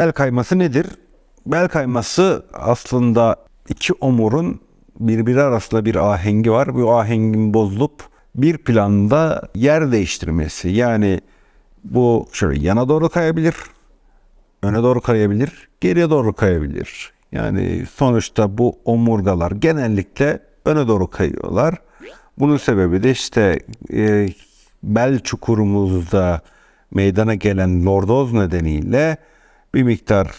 Bel kayması nedir? Bel kayması aslında iki omurun birbiri arasında bir ahengi var. Bu ahengin bozulup bir planda yer değiştirmesi. Yani bu şöyle yana doğru kayabilir, öne doğru kayabilir, geriye doğru kayabilir. Yani sonuçta bu omurgalar genellikle öne doğru kayıyorlar. Bunun sebebi de işte e, bel çukurumuzda meydana gelen lordoz nedeniyle bir miktar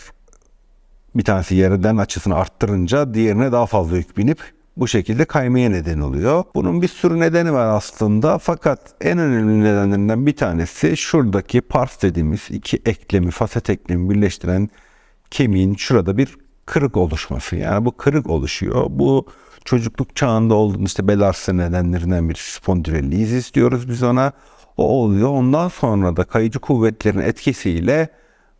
bir tanesi yerden açısını arttırınca diğerine daha fazla yük binip bu şekilde kaymaya neden oluyor. Bunun bir sürü nedeni var aslında fakat en önemli nedenlerinden bir tanesi şuradaki pars dediğimiz iki eklemi, faset eklemi birleştiren kemiğin şurada bir kırık oluşması. Yani bu kırık oluşuyor. Bu çocukluk çağında olduğunda işte bel arsa nedenlerinden bir spondilolizis diyoruz biz ona. O oluyor. Ondan sonra da kayıcı kuvvetlerin etkisiyle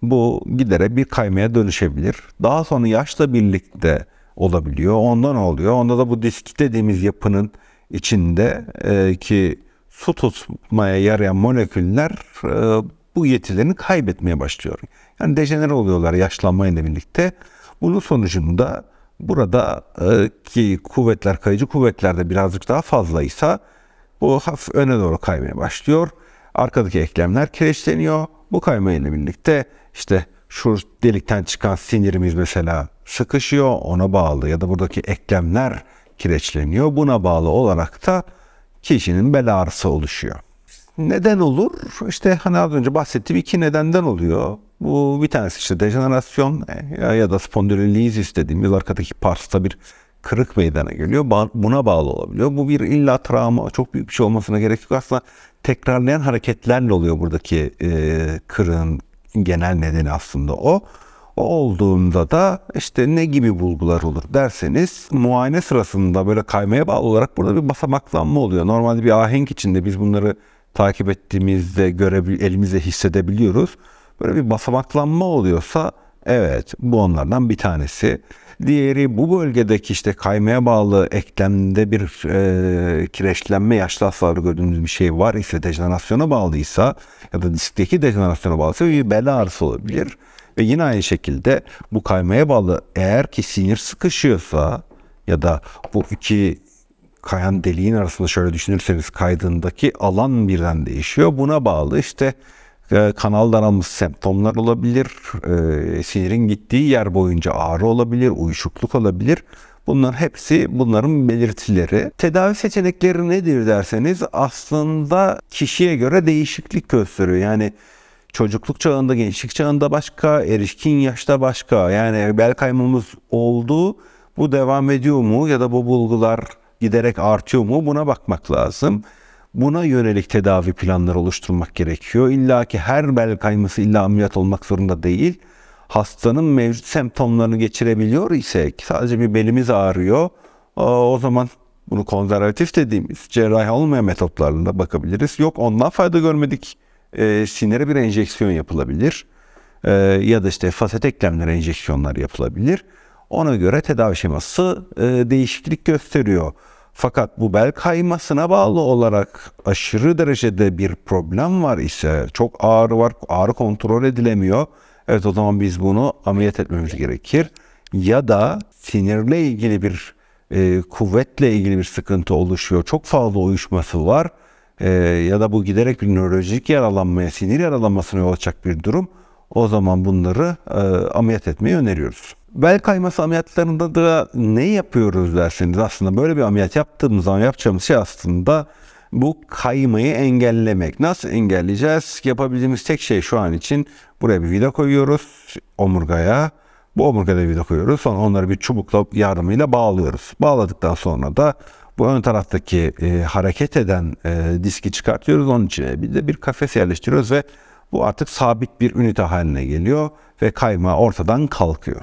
bu giderek bir kaymaya dönüşebilir. Daha sonra yaşla birlikte olabiliyor. Ondan oluyor. Onda da bu disk dediğimiz yapının içinde e, ki su tutmaya yarayan moleküller e, bu yetilerini kaybetmeye başlıyor. Yani dejenere oluyorlar yaşlanmayla birlikte. Bunun sonucunda burada e, ki kuvvetler kayıcı kuvvetlerde birazcık daha fazlaysa bu hafif öne doğru kaymaya başlıyor. Arkadaki eklemler kireçleniyor. Bu kaymayla birlikte işte şu delikten çıkan sinirimiz mesela sıkışıyor ona bağlı ya da buradaki eklemler kireçleniyor. Buna bağlı olarak da kişinin bel ağrısı oluşuyor. Neden olur? İşte hani az önce bahsettiğim iki nedenden oluyor. Bu bir tanesi işte dejenerasyon e, ya, da spondilolizis dediğimiz arkadaki parsta bir kırık meydana geliyor. Buna bağlı olabiliyor. Bu bir illa travma, çok büyük bir şey olmasına gerek yok. Aslında tekrarlayan hareketlerle oluyor buradaki e, kırığın genel nedeni aslında o. O olduğunda da işte ne gibi bulgular olur derseniz muayene sırasında böyle kaymaya bağlı olarak burada bir basamaklanma oluyor. Normalde bir ahenk içinde biz bunları takip ettiğimizde görebil elimizde hissedebiliyoruz. Böyle bir basamaklanma oluyorsa evet bu onlardan bir tanesi. Diğeri bu bölgedeki işte kaymaya bağlı eklemde bir e, kireçlenme yaşlı hastalarda gördüğümüz bir şey var ise dejenerasyona bağlıysa ya da diskteki dejenerasyona bağlıysa bir bel ağrısı olabilir. Ve yine aynı şekilde bu kaymaya bağlı eğer ki sinir sıkışıyorsa ya da bu iki kayan deliğin arasında şöyle düşünürseniz kaydığındaki alan birden değişiyor. Buna bağlı işte e, kanal daralması semptomlar olabilir, e, sinirin gittiği yer boyunca ağrı olabilir, uyuşukluk olabilir. Bunların hepsi bunların belirtileri. Tedavi seçenekleri nedir derseniz aslında kişiye göre değişiklik gösteriyor. Yani çocukluk çağında, gençlik çağında başka, erişkin yaşta başka. Yani bel kaymamız oldu, bu devam ediyor mu ya da bu bulgular giderek artıyor mu buna bakmak lazım. Buna yönelik tedavi planları oluşturmak gerekiyor. İlla ki her bel kayması illa ameliyat olmak zorunda değil. Hastanın mevcut semptomlarını geçirebiliyor isek sadece bir belimiz ağrıyor. O zaman bunu konservatif dediğimiz cerrahi olmayan metotlarla bakabiliriz. Yok ondan fayda görmedik. E, sinire bir enjeksiyon yapılabilir. E, ya da işte faset eklemlere enjeksiyonlar yapılabilir. Ona göre tedavi şeması e, değişiklik gösteriyor. Fakat bu bel kaymasına bağlı olarak aşırı derecede bir problem var ise çok ağrı var, ağrı kontrol edilemiyor. Evet o zaman biz bunu ameliyat etmemiz gerekir. Ya da sinirle ilgili bir e, kuvvetle ilgili bir sıkıntı oluşuyor. Çok fazla uyuşması var. E, ya da bu giderek bir nörolojik yaralanmaya, sinir yaralanmasına yol açacak bir durum. O zaman bunları e, ameliyat etmeyi öneriyoruz. Bel kayması ameliyatlarında da ne yapıyoruz derseniz aslında böyle bir ameliyat yaptığımız zaman yapacağımız şey aslında bu kaymayı engellemek. Nasıl engelleyeceğiz? Yapabildiğimiz tek şey şu an için buraya bir vida koyuyoruz omurgaya. Bu omurgada vida koyuyoruz. Sonra onları bir çubukla yardımıyla bağlıyoruz. Bağladıktan sonra da bu ön taraftaki e, hareket eden e, diski çıkartıyoruz. Onun içine bir de bir kafes yerleştiriyoruz ve bu artık sabit bir ünite haline geliyor ve kayma ortadan kalkıyor.